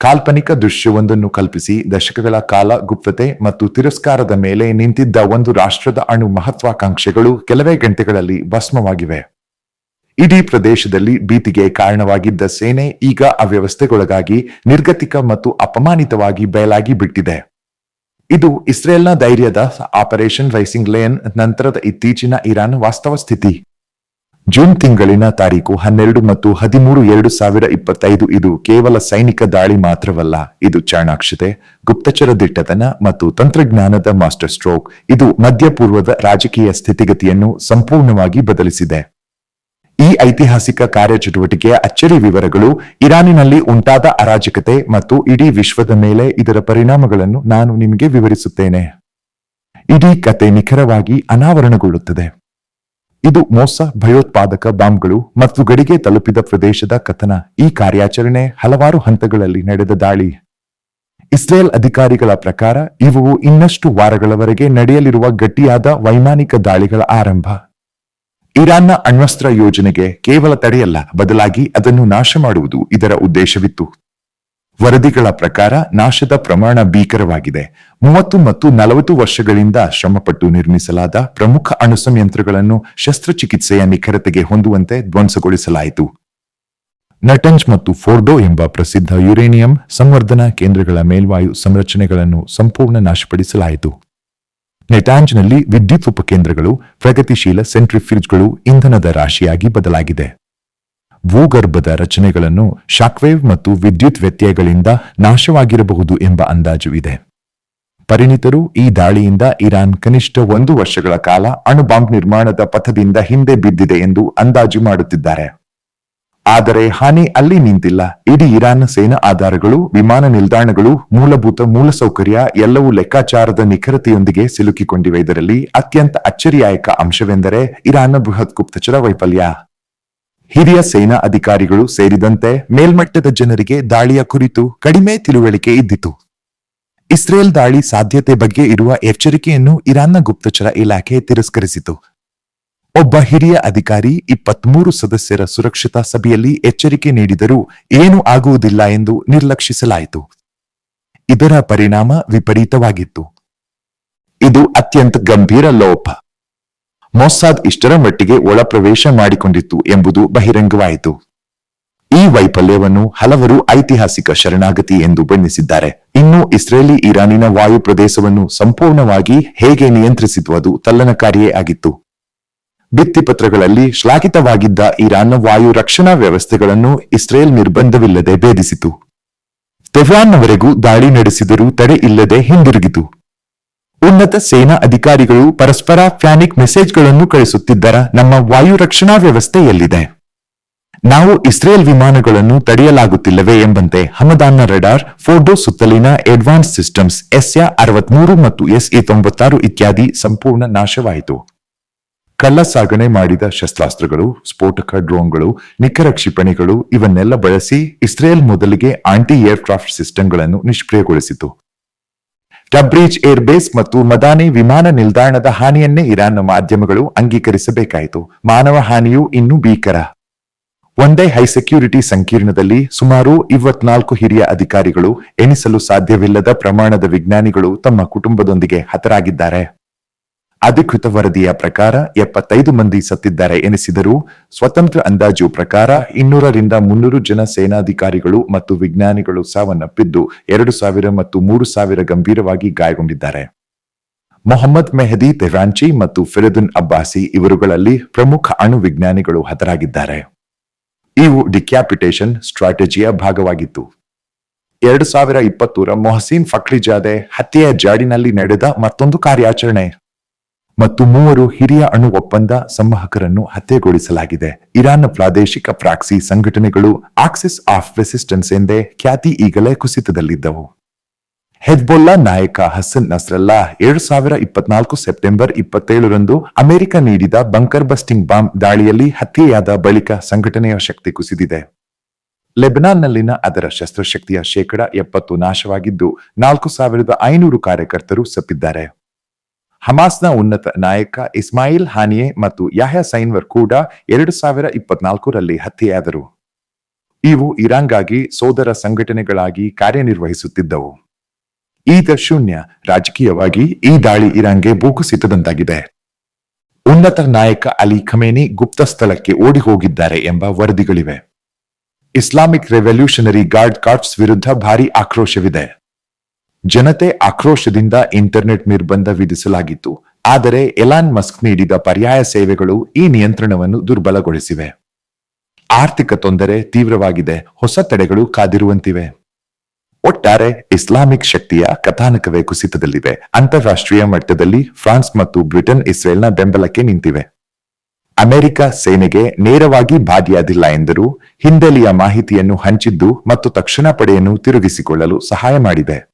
ಕಾಲ್ಪನಿಕ ದೃಶ್ಯವೊಂದನ್ನು ಕಲ್ಪಿಸಿ ದಶಕಗಳ ಕಾಲ ಗುಪ್ತತೆ ಮತ್ತು ತಿರಸ್ಕಾರದ ಮೇಲೆ ನಿಂತಿದ್ದ ಒಂದು ರಾಷ್ಟ್ರದ ಅಣು ಮಹತ್ವಾಕಾಂಕ್ಷೆಗಳು ಕೆಲವೇ ಗಂಟೆಗಳಲ್ಲಿ ಭಸ್ಮವಾಗಿವೆ. ಇಡೀ ಪ್ರದೇಶದಲ್ಲಿ ಭೀತಿಗೆ ಕಾರಣವಾಗಿದ್ದ ಸೇನೆ ಈಗ ಅವ್ಯವಸ್ಥೆಗೊಳಗಾಗಿ ನಿರ್ಗತಿಕ ಮತ್ತು ಅಪಮಾನಿತವಾಗಿ ಬಯಲಾಗಿ ಬಿಟ್ಟಿದೆ. ಇದು ಇಸ್ರೇಲ್ನ ಧೈರ್ಯದ ಆಪರೇಷನ್ ರೈಸಿಂಗ್ ಲೇನ್ ನಂತರದ ಇತ್ತೀಚಿನ ಇರಾನ್ ವಾಸ್ತವ ಸ್ಥಿತಿ. ಜೂನ್ ತಿಂಗಳಿನ ತಾರೀಕು ಹನ್ನೆರಡು ಮತ್ತು ಹದಿಮೂರು ಎರಡು ಸಾವಿರ ಇಪ್ಪತ್ತೈದು ಇದು ಕೇವಲ ಸೈನಿಕ ದಾಳಿ ಮಾತ್ರವಲ್ಲ, ಇದು ಚಾಣಾಕ್ಷತೆ, ಗುಪ್ತಚರ ದಿಟ್ಟತನ ಮತ್ತು ತಂತ್ರಜ್ಞಾನದ ಮಾಸ್ಟರ್ ಸ್ಟ್ರೋಕ್. ಇದು ಮಧ್ಯಪೂರ್ವದ ರಾಜಕೀಯ ಸ್ಥಿತಿಗತಿಯನ್ನು ಸಂಪೂರ್ಣವಾಗಿ ಬದಲಿಸಿದೆ. ಈ ಐತಿಹಾಸಿಕ ಕಾರ್ಯಚಟುವಟಿಕೆಯ ಅಚ್ಚರಿ ವಿವರಗಳು ಇರಾನಿನಲ್ಲಿ ಉಂಟಾದ ಅರಾಜಕತೆ ಮತ್ತು ಇಡೀ ವಿಶ್ವದ ಮೇಲೆ ಇದರ ಪರಿಣಾಮಗಳನ್ನು ನಾನು ನಿಮಗೆ ವಿವರಿಸುತ್ತೇನೆ. ಇಡೀ ಕತೆ ನಿಖರವಾಗಿ ಅನಾವರಣಗೊಳ್ಳುತ್ತದೆ. ಇದು ಮೋಸ, ಭಯೋತ್ಪಾದಕ ಬಾಂಬ್ಗಳು ಮತ್ತು ಗಡಿಗೆ ತಲುಪಿದ ಪ್ರದೇಶದ ಕಥನ. ಈ ಕಾರ್ಯಾಚರಣೆ ಹಲವಾರು ಹಂತಗಳಲ್ಲಿ ನಡೆದ ದಾಳಿ. ಇಸ್ರೇಲ್ ಅಧಿಕಾರಿಗಳ ಪ್ರಕಾರ ಇವು ಇನ್ನಷ್ಟು ವಾರಗಳವರೆಗೆ ನಡೆಯಲಿರುವ ಗಟ್ಟಿಯಾದ ವೈಮಾನಿಕ ದಾಳಿಗಳ ಆರಂಭ. ಇರಾನ್ನ ಅಣ್ವಸ್ತ್ರ ಯೋಜನೆಗೆ ಕೇವಲ ತಡೆಯಲ್ಲ, ಬದಲಾಗಿ ಅದನ್ನು ನಾಶ ಮಾಡುವುದು ಇದರ ಉದ್ದೇಶವಿತ್ತು. ವರದಿಗಳ ಪ್ರಕಾರ ನಾಶದ ಪ್ರಮಾಣ ಭೀಕರವಾಗಿದೆ. ಮೂವತ್ತು ಮತ್ತು ನಲವತ್ತು ವರ್ಷಗಳಿಂದ ಶ್ರಮಪಟ್ಟು ನಿರ್ಮಿಸಲಾದ ಪ್ರಮುಖ ಅಣು ಸಂಯಂತ್ರಗಳನ್ನು ಶಸ್ತ್ರಚಿಕಿತ್ಸೆಯ ನಿಖರತೆಗೆ ಹೊಂದುವಂತೆ ಧ್ವಂಸಗೊಳಿಸಲಾಯಿತು. ನಟಂಜ್ ಮತ್ತು ಫೋರ್ಡೋ ಎಂಬ ಪ್ರಸಿದ್ಧ ಯುರೇನಿಯಂ ಸಂವರ್ಧನಾ ಕೇಂದ್ರಗಳ ಮೇಲ್ವಾಯು ಸಂರಚನೆಗಳನ್ನು ಸಂಪೂರ್ಣ ನಾಶಪಡಿಸಲಾಯಿತು. ನೆಟಾಂಜ್ನಲ್ಲಿ ವಿದ್ಯುತ್ ಉಪಕೇಂದ್ರಗಳು, ಪ್ರಗತಿಶೀಲ ಸೆಂಟ್ರಿಫ್ಯೂಜ್ಗಳು ಇಂಧನದ ರಾಶಿಯಾಗಿ ಬದಲಾಗಿದೆ. ಭೂಗರ್ಭದ ರಚನೆಗಳನ್ನು ಶಾಕ್ವೇವ್ ಮತ್ತು ವಿದ್ಯುತ್ ವ್ಯತ್ಯಯಗಳಿಂದ ನಾಶವಾಗಿರಬಹುದು ಎಂಬ ಅಂದಾಜು ಇದೆ. ಪರಿಣಿತರು ಈ ದಾಳಿಯಿಂದ ಇರಾನ್ ಕನಿಷ್ಠ ಒಂದು ವರ್ಷಗಳ ಕಾಲ ಅಣು ಬಾಂಬ್ ನಿರ್ಮಾಣದ ಪಥದಿಂದ ಹಿಂದೆ ಬಿದ್ದಿದೆ ಎಂದು ಅಂದಾಜು ಮಾಡುತ್ತಿದ್ದಾರೆ. ಆದರೆ ಹಾನಿ ಅಲ್ಲಿ ನಿಂತಿಲ್ಲ. ಇಡೀ ಇರಾನ್ ಸೇನಾ ಆಧಾರಗಳು, ವಿಮಾನ ನಿಲ್ದಾಣಗಳು, ಮೂಲಭೂತ ಮೂಲಸೌಕರ್ಯ ಎಲ್ಲವೂ ಲೆಕ್ಕಾಚಾರದ ನಿಖರತೆಯೊಂದಿಗೆ ಸಿಲುಕಿಕೊಂಡಿವೆ. ಇದರಲ್ಲಿ ಅತ್ಯಂತ ಅಚ್ಚರಿಯಾಯಕ ಅಂಶವೆಂದರೆ ಇರಾನ್ನ ಬೃಹತ್ ಗುಪ್ತಚರ ವೈಫಲ್ಯ. ಹಿರಿಯ ಸೇನಾ ಅಧಿಕಾರಿಗಳು ಸೇರಿದಂತೆ ಮೇಲ್ಮಟ್ಟದ ಜನರಿಗೆ ದಾಳಿಯ ಕುರಿತು ಕಡಿಮೆ ತಿಳುವಳಿಕೆ ಇದ್ದಿತು. ಇಸ್ರೇಲ್ ದಾಳಿ ಸಾಧ್ಯತೆ ಬಗ್ಗೆ ಇರುವ ಎಚ್ಚರಿಕೆಯನ್ನು ಇರಾನ್ನ ಗುಪ್ತಚರ ಇಲಾಖೆ ತಿರಸ್ಕರಿಸಿತು. ಒಬ್ಬ ಹಿರಿಯ ಅಧಿಕಾರಿ ಇಪ್ಪತ್ಮೂರು ಸದಸ್ಯರ ಸುರಕ್ಷತಾ ಸಭೆಯಲ್ಲಿ ಎಚ್ಚರಿಕೆ ನೀಡಿದರೂ ಏನೂ ಆಗುವುದಿಲ್ಲ ಎಂದು ನಿರ್ಲಕ್ಷಿಸಲಾಯಿತು. ಇದರ ಪರಿಣಾಮ ವಿಪರೀತವಾಗಿತ್ತು. ಇದು ಅತ್ಯಂತ ಗಂಭೀರ ಲೋಪ. ಮೊಸ್ಸಾದ್ ಇಷ್ಟರ ಮಟ್ಟಿಗೆ ಒಳಪ್ರವೇಶ ಮಾಡಿಕೊಂಡಿತ್ತು ಎಂಬುದು ಬಹಿರಂಗವಾಯಿತು. ಈ ವೈಫಲ್ಯವನ್ನು ಹಲವರು ಐತಿಹಾಸಿಕ ಶರಣಾಗತಿ ಎಂದು ಬಣ್ಣಿಸಿದ್ದಾರೆ. ಇನ್ನು ಇಸ್ರೇಲಿ ಇರಾನಿನ ವಾಯು ಪ್ರದೇಶವನ್ನು ಸಂಪೂರ್ಣವಾಗಿ ಹೇಗೆ ನಿಯಂತ್ರಿಸಿತು ಅದು ತಲ್ಲನಕಾರಿಯೇ ಆಗಿತ್ತು. ಭಿತ್ತಿಪತ್ರಗಳಲ್ಲಿ ಶ್ಲಾಘಿತವಾಗಿದ್ದ ಇರಾನ್ನ ವಾಯು ರಕ್ಷಣಾ ವ್ಯವಸ್ಥೆಗಳನ್ನು ಇಸ್ರೇಲ್ ನಿರ್ಬಂಧವಿಲ್ಲದೆ ಭೇದಿಸಿತು. ತೆಹ್ರಾನ್ನವರೆಗೂ ದಾಳಿ ನಡೆಸಿದರೂ ತಡೆ ಇಲ್ಲದೆ ಹಿಂದಿರುಗಿತು. ಉನ್ನತ ಸೇನಾ ಅಧಿಕಾರಿಗಳು ಪರಸ್ಪರ ಫ್ಯಾನಿಕ್ ಮೆಸೇಜ್ಗಳನ್ನು ಕಳಿಸುತ್ತಿದ್ದರ ನಮ್ಮ ವಾಯು ರಕ್ಷಣಾ ವ್ಯವಸ್ಥೆ ಎಲ್ಲಿದೆ ನಾವು ಇಸ್ರೇಲ್ ವಿಮಾನಗಳನ್ನು ತಡೆಯಲಾಗುತ್ತಿಲ್ಲವೇ ಎಂಬಂತೆ ಹಮದಾನ್ನ ರಡಾರ್ ಫೋಟೋ ಸುತ್ತಲಿನ ಅಡ್ವಾನ್ಸ್ ಸಿಸ್ಟಮ್ಸ್ ಎಸ್ಯ ಅರವತ್ಮೂರು ಮತ್ತು ಎಸ್ಎ ತೊಂಬತ್ತಾರು ಇತ್ಯಾದಿ ಸಂಪೂರ್ಣ ನಾಶವಾಯಿತು. ಕಳ್ಳ ಸಾಗಣೆ ಮಾಡಿದ ಶಸ್ತ್ರಾಸ್ತ್ರಗಳು, ಸ್ಫೋಟಕ ಡ್ರೋನ್ಗಳು, ನಿಖರ ಕ್ಷಿಪಣಿಗಳು ಇವನ್ನೆಲ್ಲ ಬಳಸಿ ಇಸ್ರೇಲ್ ಮೊದಲಿಗೆ ಆಂಟಿ ಏರ್ಕ್ರಾಫ್ಟ್ ಸಿಸ್ಟಮ್ಗಳನ್ನು ನಿಷ್ಕ್ರಿಯಗೊಳಿಸಿತು. ಟಬ್ರೀಜ್ ಏರ್ಬೇಸ್ ಮತ್ತು ಮದಾನಿ ವಿಮಾನ ನಿಲ್ದಾಣದ ಹಾನಿಯನ್ನೇ ಇರಾನ್ ಮಾಧ್ಯಮಗಳು ಅಂಗೀಕರಿಸಬೇಕಾಯಿತು. ಮಾನವ ಹಾನಿಯು ಇನ್ನೂ ಭೀಕರ. ಒಂದೇ ಹೈ ಸೆಕ್ಯೂರಿಟಿ ಸಂಕೀರ್ಣದಲ್ಲಿ ಸುಮಾರು ಇವತ್ನಾಲ್ಕು ಹಿರಿಯ ಅಧಿಕಾರಿಗಳು ಎಣಿಸಲು ಸಾಧ್ಯವಿಲ್ಲದ ಪ್ರಮಾಣದ ವಿಜ್ಞಾನಿಗಳು ತಮ್ಮ ಕುಟುಂಬದೊಂದಿಗೆ ಹತರಾಗಿದ್ದಾರೆ. ಅಧಿಕೃತ ವರದಿಯ ಪ್ರಕಾರ ಎಪ್ಪತ್ತೈದು ಮಂದಿ ಸತ್ತಿದ್ದಾರೆ ಎನಿಸಿದರೂ ಸ್ವತಂತ್ರ ಅಂದಾಜು ಪ್ರಕಾರ ಇನ್ನೂರರಿಂದ ಮುನ್ನೂರು ಜನ ಸೇನಾಧಿಕಾರಿಗಳು ಮತ್ತು ವಿಜ್ಞಾನಿಗಳು ಸಾವನ್ನಪ್ಪಿದ್ದು ಎರಡು ಸಾವಿರ ಮತ್ತು ಮೂರು ಸಾವಿರ ಗಂಭೀರವಾಗಿ ಗಾಯಗೊಂಡಿದ್ದಾರೆ. ಮೊಹಮ್ಮದ್ ಮೆಹದಿ ತೆಹ್ರಾಂಚಿ ಮತ್ತು ಫಿರದುನ್ ಅಬ್ಬಾಸಿ ಇವರುಗಳಲ್ಲಿ ಪ್ರಮುಖ ಅಣು ವಿಜ್ಞಾನಿಗಳು ಹತರಾಗಿದ್ದಾರೆ. ಇವು ಡಿಕ್ಯಾಪಿಟೇಷನ್ ಸ್ಟ್ರಾಟಜಿಯ ಭಾಗವಾಗಿತ್ತು. ಎರಡು ಸಾವಿರ ಇಪ್ಪತ್ತೂರ ಮೊಹಸೀನ್ ಫಕ್ರಿಜಾದೆ ಹತ್ಯೆಯ ಜಾಡಿನಲ್ಲಿ ನಡೆದ ಮತ್ತೊಂದು ಕಾರ್ಯಾಚರಣೆ. ಮತ್ತು ಮೂವರು ಹಿರಿಯ ಅಣು ಒಪ್ಪಂದ ಸಂವಾಹಕರನ್ನು ಹತ್ಯೆಗೊಳಿಸಲಾಗಿದೆ. ಇರಾನ್ ಪ್ರಾದೇಶಿಕ ಪ್ರಾಕ್ಸಿ ಸಂಘಟನೆಗಳು ಆಕ್ಸಿಸ್ ಆಫ್ ರೆಸಿಸ್ಟೆನ್ಸ್ ಎಂದೇ ಖ್ಯಾತಿ ಈಗಲೇ ಕುಸಿತದಲ್ಲಿದ್ದವು. ಹೆಜ್ಬೊಲ್ಲಾ ನಾಯಕ ಹಸನ್ ನಸ್ರಲ್ಲಾ ಎರಡು ಸಾವಿರ ಇಪ್ಪತ್ನಾಲ್ಕು ಸೆಪ್ಟೆಂಬರ್ ಇಪ್ಪತ್ತೇಳರಂದು ಅಮೆರಿಕ ನೀಡಿದ ಬಂಕರ್ ಬಸ್ಟಿಂಗ್ ಬಾಂಬ್ ದಾಳಿಯಲ್ಲಿ ಹತ್ಯೆಯಾದ ಬಳಿಕ ಸಂಘಟನೆಯ ಶಕ್ತಿ ಕುಸಿದಿದೆ. ಲೆಬನಾನ್ನಲ್ಲಿನ ಅದರ ಶಸ್ತ್ರಶಕ್ತಿಯ ಶೇಕಡ ಎಪ್ಪತ್ತು ನಾಶವಾಗಿದ್ದು ನಾಲ್ಕು ಸಾವಿರದ ಐನೂರು ಕಾರ್ಯಕರ್ತರು ಸಪ್ಪಿದ್ದಾರೆ ಹಮಾಸ್ನ ಉನ್ನತ ನಾಯಕ ಇಸ್ಮಾಯಿಲ್ ಹಾನಿಯೆ ಮತ್ತು ಯಾಹ್ಯಾ ಸೈನ್ವರ್ ಕೂಡ ಎರಡು ಸಾವಿರ ಇಪ್ಪತ್ನಾಲ್ಕರಲ್ಲಿ ಹತ್ಯೆಯಾದರು. ಇವು ಇರಾನ್ಗಾಗಿ ಸೋದರ ಸಂಘಟನೆಗಳಾಗಿ ಕಾರ್ಯನಿರ್ವಹಿಸುತ್ತಿದ್ದವು. ಈಗ ಶೂನ್ಯ. ರಾಜಕೀಯವಾಗಿ ಈ ದಾಳಿ ಇರಾನ್ಗೆ ಭೂಕುಸಿತದಂತಾಗಿದೆ. ಉನ್ನತ ನಾಯಕ ಅಲಿ ಖಮೇನಿ ಗುಪ್ತ ಸ್ಥಳಕ್ಕೆ ಓಡಿ ಹೋಗಿದ್ದಾರೆ ಎಂಬ ವರದಿಗಳಿವೆ. ಇಸ್ಲಾಮಿಕ್ ರೆವಲ್ಯೂಷನರಿ ಗಾರ್ಡ್ ಕಾರ್ಡ್ಸ್ ವಿರುದ್ಧ ಭಾರಿ ಆಕ್ರೋಶವಿದೆ. ಜನತೆ ಆಕ್ರೋಶದಿಂದ ಇಂಟರ್ನೆಟ್ ನಿರ್ಬಂಧ ವಿಧಿಸಲಾಗಿತ್ತು. ಆದರೆ ಎಲಾನ್ ಮಸ್ಕ್ ನೀಡಿದ ಪರ್ಯಾಯ ಸೇವೆಗಳು ಈ ನಿಯಂತ್ರಣವನ್ನು ದುರ್ಬಲಗೊಳಿಸಿವೆ. ಆರ್ಥಿಕ ತೊಂದರೆ ತೀವ್ರವಾಗಿದೆ. ಹೊಸ ತಡೆಗಳು ಕಾದಿರುವಂತಿವೆ. ಒಟ್ಟಾರೆ ಇಸ್ಲಾಮಿಕ್ ಶಕ್ತಿಯ ಕಥಾನಕವೇ ಕುಸಿತದಲ್ಲಿದೆ ಅಂತಾರಾಷ್ಟ್ರೀಯ ಮಟ್ಟದಲ್ಲಿ ಫ್ರಾನ್ಸ್ ಮತ್ತು ಬ್ರಿಟನ್ ಇಸ್ರೇಲ್ನ ಬೆಂಬಲಕ್ಕೆ ನಿಂತಿವೆ. ಅಮೆರಿಕ ಸೇನೆಗೆ ನೇರವಾಗಿ ಭಾಗಿಯಾದಿಲ್ಲ ಎಂದರೂ ಹಿಂದೆಲಿಯ ಮಾಹಿತಿಯನ್ನು ಹಂಚಿದ್ದು ಮತ್ತು ತಕ್ಷಣ ಪಡೆಯನ್ನು ತಿರುಗಿಸಿಕೊಳ್ಳಲು ಸಹಾಯ ಮಾಡಿದೆ.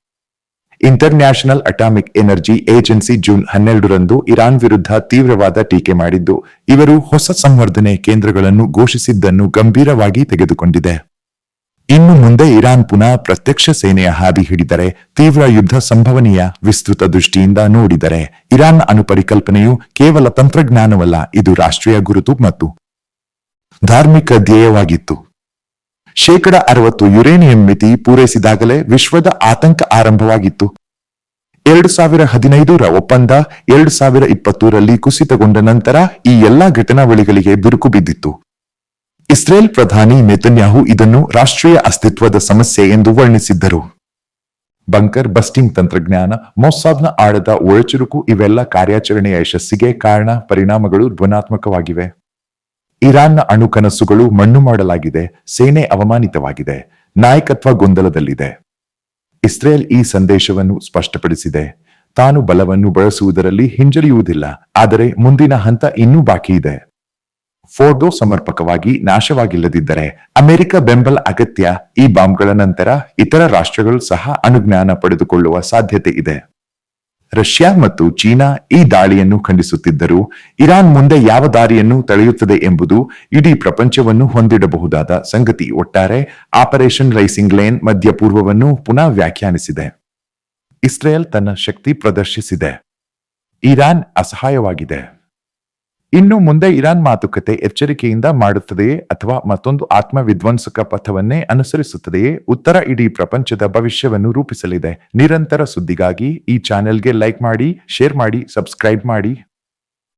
International atomic energy agency June ಹನ್ನೆರಡರಂದು ಇರಾನ್ ವಿರುದ್ಧ ತೀವ್ರವಾದ ಟೀಕೆ ಮಾಡಿದ್ದು. ಇವರು ಹೊಸ ಸಂವರ್ಧನೆ ಕೇಂದ್ರಗಳನ್ನು ಘೋಷಿಸಿದ್ದನ್ನು ಗಂಭೀರವಾಗಿ ತೆಗೆದುಕೊಂಡಿದೆ. ಇನ್ನು ಮುಂದೆ ಇರಾನ್ ಪುನಃ ಪ್ರತ್ಯಕ್ಷ ಸೇನೆಯ ಹಾದಿ ಹಿಡಿದರೆ ತೀವ್ರ ಯುದ್ಧ ಸಂಭವನೀಯ ವಿಸ್ತೃತ ದೃಷ್ಟಿಯಿಂದ ನೋಡಿದರೆ ಇರಾನ್ ಅನುಪರಿಕಲ್ಪನೆಯು ಕೇವಲ ತಂತ್ರಜ್ಞಾನವಲ್ಲ, ಇದು ರಾಷ್ಟ್ರೀಯ ಗುರುತು ಮತ್ತು ಧಾರ್ಮಿಕ ಧ್ಯೇಯವಾಗಿತ್ತು. ಶೇಕಡ ಅರವತ್ತು ಯುರೇನಿಯಂ ಮಿತಿ ಪೂರೈಸಿದಾಗಲೇ ವಿಶ್ವದ ಆತಂಕ ಆರಂಭವಾಗಿತ್ತು. ಎರಡು ಸಾವಿರ ಹದಿನೈದರ ಒಪ್ಪಂದ ಎರಡು ಸಾವಿರ ಇಪ್ಪತ್ತೂರಲ್ಲಿ ಕುಸಿತಗೊಂಡ ನಂತರ ಈ ಎಲ್ಲಾ ಘಟನಾವಳಿಗಳಿಗೆ ಬಿರುಕು ಬಿದ್ದಿತ್ತು. ಇಸ್ರೇಲ್ ಪ್ರಧಾನಿ ಮೆತನ್ಯಾಹು ಇದನ್ನು ರಾಷ್ಟ್ರೀಯ ಅಸ್ತಿತ್ವದ ಸಮಸ್ಯೆ ಎಂದು ವರ್ಣಿಸಿದ್ದರು. ಬಂಕರ್, ಬಸ್ಟಿಂಗ್ ತಂತ್ರಜ್ಞಾನ, ಮೊಸ್ಸಾದ್ನ ಆಳದ ಒಳಚುರುಕು ಇವೆಲ್ಲ ಕಾರ್ಯಾಚರಣೆಯ ಯಶಸ್ಸಿಗೆ ಕಾರಣ, ಪರಿಣಾಮಗಳು ಧ್ವನಾತ್ಮಕವಾಗಿವೆ. ಇರಾನ್ನ ಅಣು ಕನಸುಗಳು ಮಣ್ಣು ಮಾಡಲಾಗಿದೆ, ಸೇನೆ ಅವಮಾನಿತವಾಗಿದೆ, ನಾಯಕತ್ವ ಗೊಂದಲದಲ್ಲಿದೆ. ಇಸ್ರೇಲ್ ಈ ಸಂದೇಶವನ್ನು ಸ್ಪಷ್ಟಪಡಿಸಿದೆ. ತಾನು ಬಲವನ್ನು ಬಳಸುವುದರಲ್ಲಿ ಹಿಂಜರಿಯುವುದಿಲ್ಲ, ಆದರೆ ಮುಂದಿನ ಹಂತ ಇನ್ನೂ ಬಾಕಿ ಇದೆ. ಫೋರ್ಡೋ ಸಮರ್ಪಕವಾಗಿ ನಾಶವಾಗಿಲ್ಲದಿದ್ದರೆ ಅಮೆರಿಕ ಬೆಂಬಲ ಅಗತ್ಯ ಈ ಬಾಂಬ್ಗಳ ನಂತರ ಇತರ ರಾಷ್ಟ್ರಗಳು ಸಹ ಅನುಜ್ಞಾನ ಪಡೆದುಕೊಳ್ಳುವ ಸಾಧ್ಯತೆ ಇದೆ. ರಷ್ಯಾ ಮತ್ತು ಚೀನಾ ಈ ದಾಳಿಯನ್ನು ಖಂಡಿಸುತ್ತಿದ್ದರೂ ಇರಾನ್ ಮುಂದೆ ಯಾವ ದಾರಿಯನ್ನು ತಳೆಯುತ್ತದೆ ಎಂಬುದು ಇಡೀ ಪ್ರಪಂಚವನ್ನು ಹೊಂದಿಡಬಹುದಾದ ಸಂಗತಿ. ಒಟ್ಟಾರೆ ಆಪರೇಷನ್ ರೈಸಿಂಗ್ ಲೇನ್ ಮಧ್ಯಪೂರ್ವವನ್ನು ಪುನಃ ವ್ಯಾಖ್ಯಾನಿಸಿದೆ. ಇಸ್ರೇಲ್ ತನ್ನ ಶಕ್ತಿ ಪ್ರದರ್ಶಿಸಿದೆ. ಇರಾನ್ ಅಸಹಾಯವಾಗಿದೆ. ಇನ್ನು ಮುಂದೆ ಇರಾನ್ ಮಾತುಕತೆ ಎಚ್ಚರಿಕೆಯಿಂದ ಮಾಡುತ್ತದೆಯೇ ಅಥವಾ ಮತ್ತೊಂದು ಆತ್ಮವಿಧ್ವಂಸಕ ಪಥವನ್ನೇ ಅನುಸರಿಸುತ್ತದೆಯೇ? ಉತ್ತರ ಇಡೀ ಪ್ರಪಂಚದ ಭವಿಷ್ಯವನ್ನು ರೂಪಿಸಲಿದೆ. ನಿರಂತರ ಸುದ್ದಿಗಾಗಿ ಈ ಚಾನೆಲ್ಗೆ ಲೈಕ್ ಮಾಡಿ, ಶೇರ್ ಮಾಡಿ, ಸಬ್ಸ್ಕ್ರೈಬ್ ಮಾಡಿ.